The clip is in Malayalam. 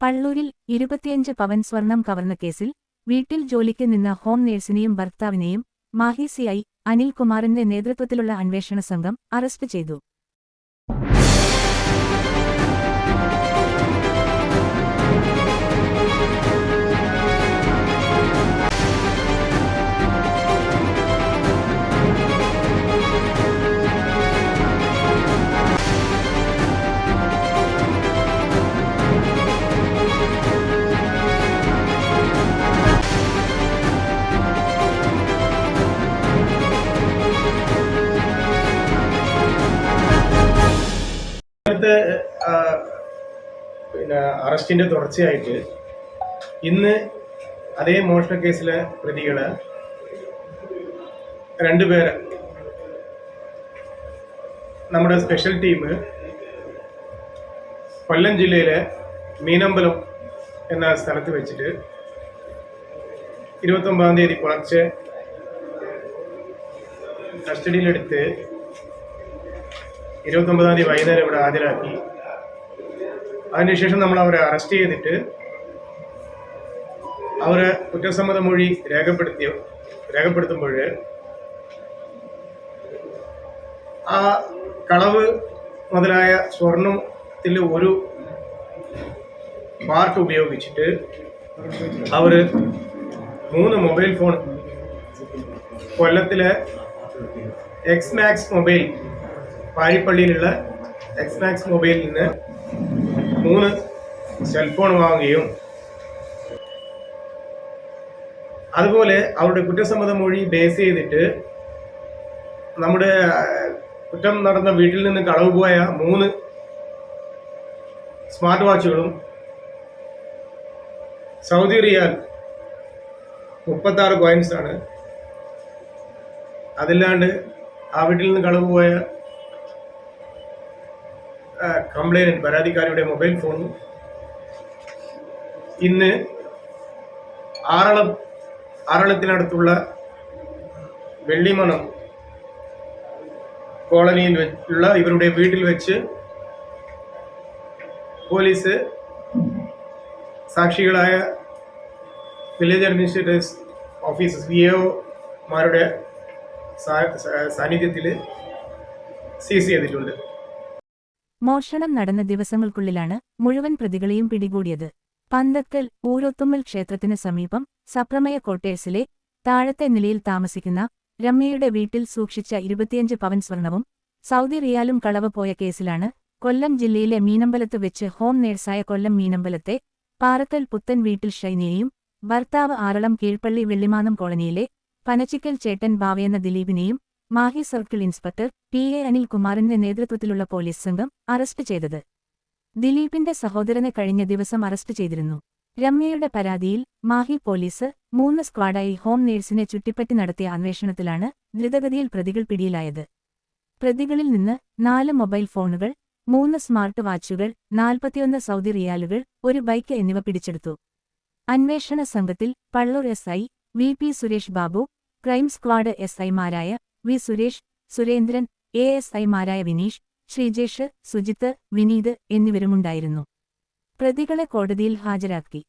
പള്ളൂരിൽ ഇരുപത്തിയഞ്ച് പവൻ സ്വർണം കവർന്ന കേസിൽ വീട്ടിൽ ജോലിക്ക് നിന്ന ഹോം നേഴ്സിനെയും ഭർത്താവിനെയും മാഹി സിഐ അനിൽകുമാറിന്റെ നേതൃത്വത്തിലുള്ള അന്വേഷണ സംഘം അറസ്റ്റ് ചെയ്തു. പിന്നെ അറസ്റ്റിന്റെ തുടർച്ചയായിട്ട് ഇന്ന് അതേ മോഷണ കേസിലെ പ്രതികൾ രണ്ടുപേരെ നമ്മുടെ സ്പെഷ്യൽ ടീം കൊല്ലം ജില്ലയിലെ മീനമ്പലം എന്ന സ്ഥലത്ത് വെച്ചിട്ട് ഇരുപത്തൊമ്പതാം തീയതി പുലർച്ചെ കസ്റ്റഡിയിലെടുത്ത് ഇരുപത്തൊമ്പതാം തീയതി വൈകുന്നേരം ഇവിടെ ഹാജരാക്കി അതിനുശേഷം നമ്മൾ അവരെ അറസ്റ്റ് ചെയ്തിട്ട് അവരെ കുറ്റസമ്മത മൊഴി രേഖപ്പെടുത്തിയ രേഖപ്പെടുത്തുമ്പോൾ ആ കളവ് മുതലായ സ്വർണത്തിൽ ഒരു പാർട്ട് ഉപയോഗിച്ചിട്ട് അവർ മൂന്ന് മൊബൈൽ ഫോൺ കൊല്ലത്തിലെ എക്സ് മാക്സ് മൊബൈൽ പാരിപ്പള്ളിയിലുള്ള എക്സ്മാക്സ് മൊബൈലിൽ നിന്ന് മൂന്ന് സെൽഫോൺ വാങ്ങുകയും അതുപോലെ അവരുടെ കുറ്റസമ്മത മൊഴി ബേസ് ചെയ്തിട്ട് നമ്മുടെ കുറ്റം നടന്ന വീട്ടിൽ നിന്ന് കളവ് പോയ മൂന്ന് സ്മാർട്ട് വാച്ചുകളും സൗദി റിയാൽ മുപ്പത്തി ആറ് കോയിൻസ് ആണ്. അതില്ലാണ്ട് ആ വീട്ടിൽ നിന്ന് കളവ് പോയ കംപ്ലൈനന്റ് പരാതിക്കാരിയുടെ മൊബൈൽ ഫോൺ. ഇന്ന് ആറളം ആറളത്തിനടുത്തുള്ള വെള്ളിമണം കോളനിയിൽ ഉള്ള ഇവരുടെ വീട്ടിൽ വെച്ച് പോലീസ് സാക്ഷികളായ വില്ലേജ് അഡ്മിനിസ്ട്രേറ്റേഴ്സ് ഓഫീസ് വി എമാരുടെ സാന്നിധ്യത്തിൽ സീസ് ചെയ്തിട്ടുണ്ട്. മോഷണം നടന്ന ദിവസങ്ങൾക്കുള്ളിലാണ് മുഴുവൻ പ്രതികളെയും പിടികൂടിയത്. പന്തക്കൽ ഊരൊത്തുമ്മൽ ക്ഷേത്രത്തിന് സമീപം സപ്രമയ കോട്ടേഴ്സിലെ താഴത്തെ നിലയിൽ താമസിക്കുന്ന രമ്യയുടെ വീട്ടിൽ സൂക്ഷിച്ച ഇരുപത്തിയഞ്ച് പവൻ സ്വർണവും സൗദി റിയാലും കളവ് പോയ കേസിലാണ് കൊല്ലം ജില്ലയിലെ മീനമ്പലത്ത് വെച്ച് ഹോം നേഴ്സായ കൊല്ലം മീനമ്പലത്തെ പാറത്തൽ പുത്തൻ വീട്ടിൽ ഷൈനിയെയും ഭർത്താവ് ആറളം കീഴ്പള്ളി വെള്ളിമാനം കോളനിയിലെ പനച്ചിക്കൽ ചേട്ടൻ ബാവയെന്ന ദിലീപിനെയും Mahe circle inspector P A അനിൽകുമാറിന്റെ നേതൃത്വത്തിലുള്ള പോലീസ് സംഘം അറസ്റ്റ് ചെയ്തത്. ദിലീപിന്റെ സഹോദരനെ കഴിഞ്ഞ ദിവസം അറസ്റ്റ് ചെയ്തിരുന്നു. രമ്യയുടെ പരാതിയിൽ മാഹി പോലീസ് മൂന്ന് സ്ക്വാഡായി ഹോം നേഴ്സിനെ ചുറ്റിപ്പറ്റി നടത്തിയ അന്വേഷണത്തിലാണ് ദ്രുതഗതിയിൽ പ്രതികൾ പിടിയിലായത്. പ്രതികളിൽ നിന്ന് നാല് മൊബൈൽ ഫോണുകൾ മൂന്ന് സ്മാർട്ട് വാച്ചുകൾ നാൽപ്പത്തിയൊന്ന് സൗദി റിയാലുകൾ ഒരു ബൈക്ക് എന്നിവ പിടിച്ചെടുത്തു. അന്വേഷണ സംഘത്തിൽ Pallur S I V P Suresh Babu crime squad S ഐമാരായ V Suresh Surendran A S ഐമാരായ വിനീഷ് ശ്രീജേഷ് സുജിത്ത് വിനീത് എന്നിവരുമുണ്ടായിരുന്നു. പ്രതികളെ കോടതിയിൽ ഹാജരാക്കി.